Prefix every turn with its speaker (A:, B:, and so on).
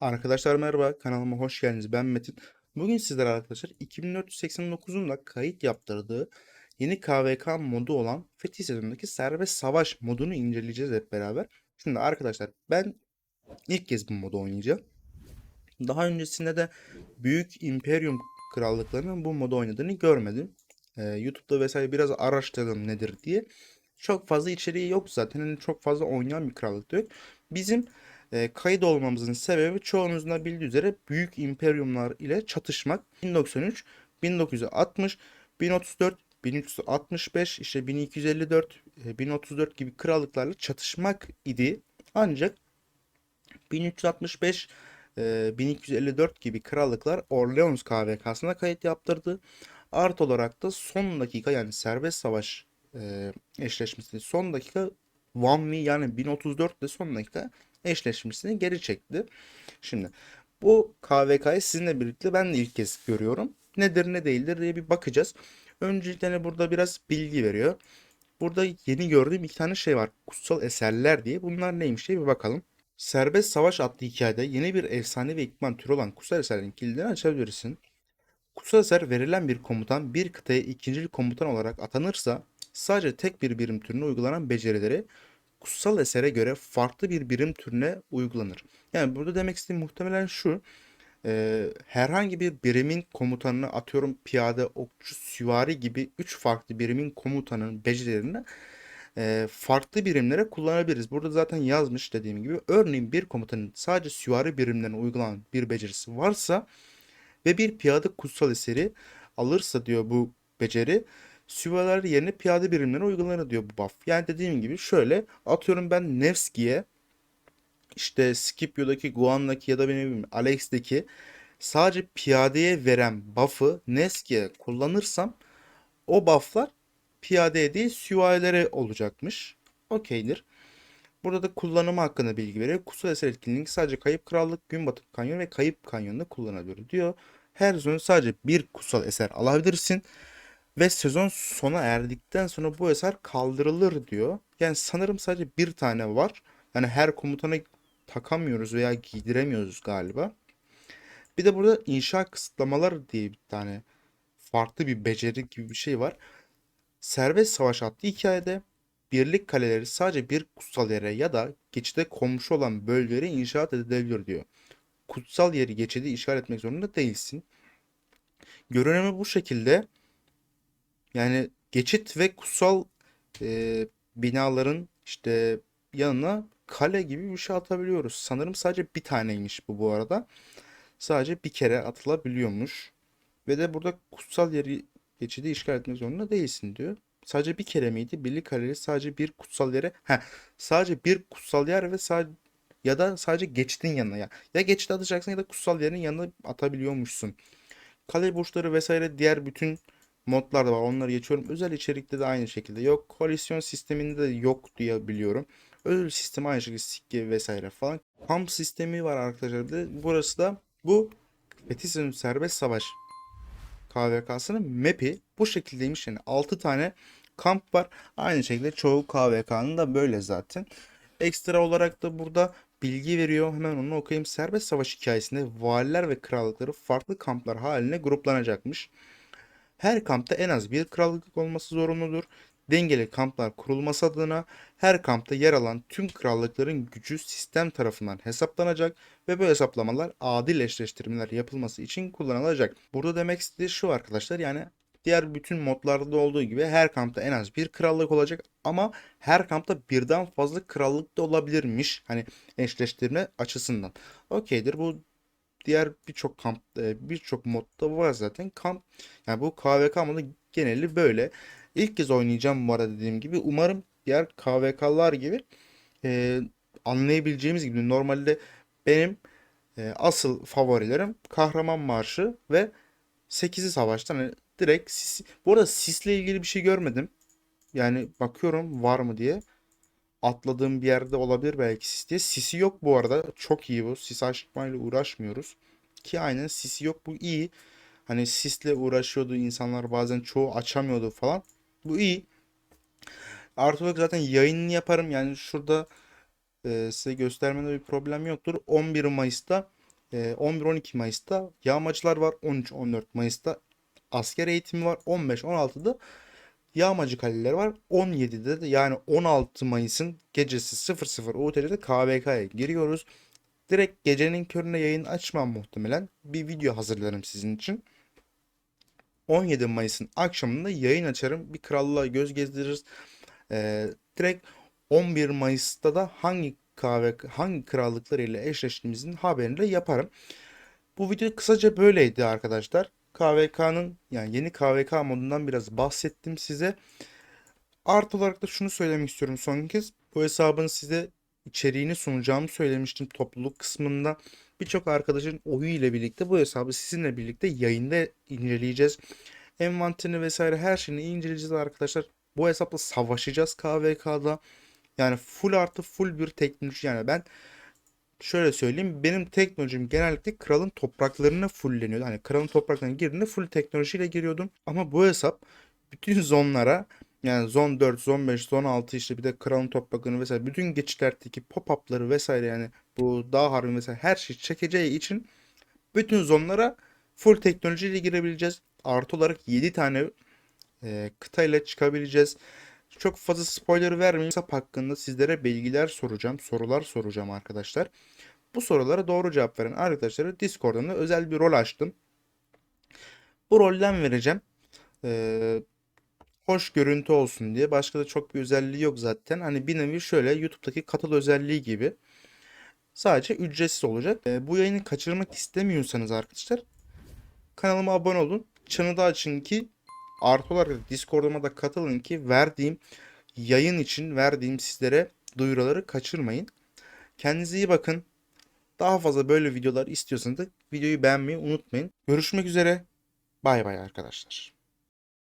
A: Arkadaşlar merhaba, kanalıma hoş geldiniz. Ben Metin. Bugün sizlere arkadaşlar 2489'un da kayıt yaptırdığı yeni KVK modu olan Fethi sezonundaki serbest savaş modunu inceleyeceğiz hep beraber. Şimdi arkadaşlar ben ilk kez bu modu oynayacağım. Daha öncesinde de Büyük İmperium krallıklarının bu modu oynadığını görmedim. Ee, YouTube'da vesaire biraz araştırdım nedir diye. Çok fazla içeriği yok zaten. Hani çok fazla oynayan bir krallık da yok. Bizim e, kayıt olmamızın sebebi çoğunuzun da bildiği üzere büyük imperiumlar ile çatışmak. 1093, 1960, 1034, 1365, işte 1254, e, 1034 gibi krallıklarla çatışmak idi. Ancak 1365, e, 1254 gibi krallıklar Orleans KVK'sına kayıt yaptırdı. Art olarak da son dakika yani serbest savaş e, eşleşmesini son dakika One V yani 1034 de son dakika eşleşmesini geri çekti. Şimdi bu KVK'yı sizinle birlikte ben de ilk kez görüyorum. Nedir ne değildir diye bir bakacağız. Öncelikle burada biraz bilgi veriyor. Burada yeni gördüğüm iki tane şey var. Kutsal eserler diye. Bunlar neymiş diye bir bakalım. Serbest Savaş adlı hikayede yeni bir efsane ve ekipman türü olan kutsal eserlerin kilidini açabilirsin. Kutsal eser verilen bir komutan bir kıtaya ikinci komutan olarak atanırsa sadece tek bir birim türüne uygulanan becerileri kutsal esere göre farklı bir birim türüne uygulanır. Yani burada demek istediğim muhtemelen şu. e, herhangi bir birimin komutanını atıyorum piyade, okçu, süvari gibi 3 farklı birimin komutanının becerilerini e, farklı birimlere kullanabiliriz. Burada zaten yazmış dediğim gibi. Örneğin bir komutanın sadece süvari birimlerine uygulanan bir becerisi varsa ve bir piyade kutsal eseri alırsa diyor bu beceri süvariler yerine piyade birimlerine uygulanır diyor bu buff. Yani dediğim gibi şöyle atıyorum ben Nevski'ye işte Scipio'daki, Guan'daki ya da benim Alex'deki sadece piyadeye veren buff'ı Nevski'ye kullanırsam o buff'lar piyadeye değil süvarilere olacakmış. Okeydir. Burada da kullanımı hakkında bilgi veriyor. Kutsal eser etkinliği sadece Kayıp Krallık, Gün Batımı Kanyonu ve Kayıp Kanyonu'nda kullanılıyor diyor. Her sezon sadece bir kutsal eser alabilirsin. Ve sezon sona erdikten sonra bu eser kaldırılır diyor. Yani sanırım sadece bir tane var. Yani her komutana takamıyoruz veya giydiremiyoruz galiba. Bir de burada inşa kısıtlamalar diye bir tane farklı bir beceri gibi bir şey var. Serbest Savaş adlı hikayede birlik kaleleri sadece bir kutsal yere ya da geçide komşu olan bölgelere inşaat edilebilir diyor. Kutsal yeri geçidi işgal etmek zorunda değilsin. Görünümü bu şekilde. Yani geçit ve kutsal e, binaların işte yanına kale gibi bir şey atabiliyoruz. Sanırım sadece bir taneymiş bu bu arada. Sadece bir kere atılabiliyormuş. Ve de burada kutsal yeri geçidi işgal etmek zorunda değilsin diyor. Sadece bir kere miydi? Birlik kaleleri sadece bir kutsal yere. He, sadece bir kutsal yer ve sadece ya da sadece geçidin yanına ya. Ya geçit atacaksın ya da kutsal yerin yanına atabiliyormuşsun. Kale burçları vesaire diğer bütün modlar da var. Onları geçiyorum. Özel içerikte de aynı şekilde yok. Koalisyon sisteminde de yok diye biliyorum. Özel sistem aynı şekilde sikke vesaire falan. Kamp sistemi var arkadaşlar. Bir de burası da bu Fetis'in serbest savaş KVK'sının map'i bu şekildeymiş. Yani 6 tane kamp var. Aynı şekilde çoğu KVK'nın da böyle zaten. Ekstra olarak da burada bilgi veriyor. Hemen onu okuyayım. Serbest savaş hikayesinde valiler ve krallıkları farklı kamplar haline gruplanacakmış. Her kampta en az bir krallık olması zorunludur. Dengeli kamplar kurulması adına her kampta yer alan tüm krallıkların gücü sistem tarafından hesaplanacak ve bu hesaplamalar adil eşleştirmeler yapılması için kullanılacak. Burada demek istediği şu arkadaşlar yani diğer bütün modlarda olduğu gibi her kampta en az bir krallık olacak ama her kampta birden fazla krallık da olabilirmiş. Hani eşleştirme açısından. Okeydir bu diğer birçok kamp e, birçok modda var zaten. Kamp yani bu KVK modu geneli böyle. İlk kez oynayacağım bu arada dediğim gibi. Umarım diğer KVK'lar gibi e, anlayabileceğimiz gibi normalde benim e, asıl favorilerim Kahraman Marşı ve 8'i savaştan hani direkt sis, bu arada sisle ilgili bir şey görmedim. Yani bakıyorum var mı diye. Atladığım bir yerde olabilir belki sis diye. Sisi yok bu arada. Çok iyi bu. Sis açmayla uğraşmıyoruz. Ki aynen sisi yok. Bu iyi. Hani sisle uğraşıyordu insanlar bazen çoğu açamıyordu falan. Bu iyi. Artı olarak zaten yayınını yaparım. Yani şurada e, size göstermede bir problem yoktur. 11 Mayıs'ta Ee, 11-12 Mayıs'ta yağmacılar var. 13-14 Mayıs'ta asker eğitimi var. 15-16'da yağmacı kaleler var. 17'de de yani 16 Mayıs'ın gecesi 00 UTC'de KVK'ya giriyoruz. Direkt gecenin körüne yayın açmam muhtemelen. Bir video hazırlarım sizin için. 17 Mayıs'ın akşamında yayın açarım. Bir krallığa göz gezdiririz. Ee, direkt 11 Mayıs'ta da hangi kahve hangi krallıklar ile eşleştiğimizin haberini de yaparım. Bu video kısaca böyleydi arkadaşlar. KVK'nın yani yeni KVK modundan biraz bahsettim size. Artı olarak da şunu söylemek istiyorum son kez. Bu hesabın size içeriğini sunacağımı söylemiştim topluluk kısmında. Birçok arkadaşın oyu ile birlikte bu hesabı sizinle birlikte yayında inceleyeceğiz. Envanterini vesaire her şeyini inceleyeceğiz arkadaşlar. Bu hesapla savaşacağız KVK'da. Yani full artı full bir teknoloji yani ben şöyle söyleyeyim benim teknolojim genellikle kralın topraklarına fullleniyordu. Hani kralın topraklarına girdiğinde full teknolojiyle giriyordum. Ama bu hesap bütün zonlara yani zon 4, zon 5, zon 6 işte bir de kralın topraklarını vesaire bütün geçitlerdeki pop-up'ları vesaire yani bu dağ harbi vesaire her şey çekeceği için bütün zonlara full teknolojiyle girebileceğiz. Artı olarak 7 tane e, kıtayla çıkabileceğiz. Çok fazla spoiler vermeyeyim. Hesap hakkında sizlere bilgiler soracağım, sorular soracağım arkadaşlar. Bu sorulara doğru cevap veren arkadaşlara Discord'dan da özel bir rol açtım. Bu rolden vereceğim. Ee, hoş görüntü olsun diye. Başka da çok bir özelliği yok zaten. Hani bir nevi şöyle YouTube'daki katıl özelliği gibi. Sadece ücretsiz olacak. Ee, bu yayını kaçırmak istemiyorsanız arkadaşlar kanalıma abone olun. Çanı da açın ki artı olarak Discord'uma da katılın ki verdiğim yayın için verdiğim sizlere duyuruları kaçırmayın. Kendinize iyi bakın. Daha fazla böyle videolar istiyorsanız da videoyu beğenmeyi unutmayın. Görüşmek üzere. Bay bay arkadaşlar.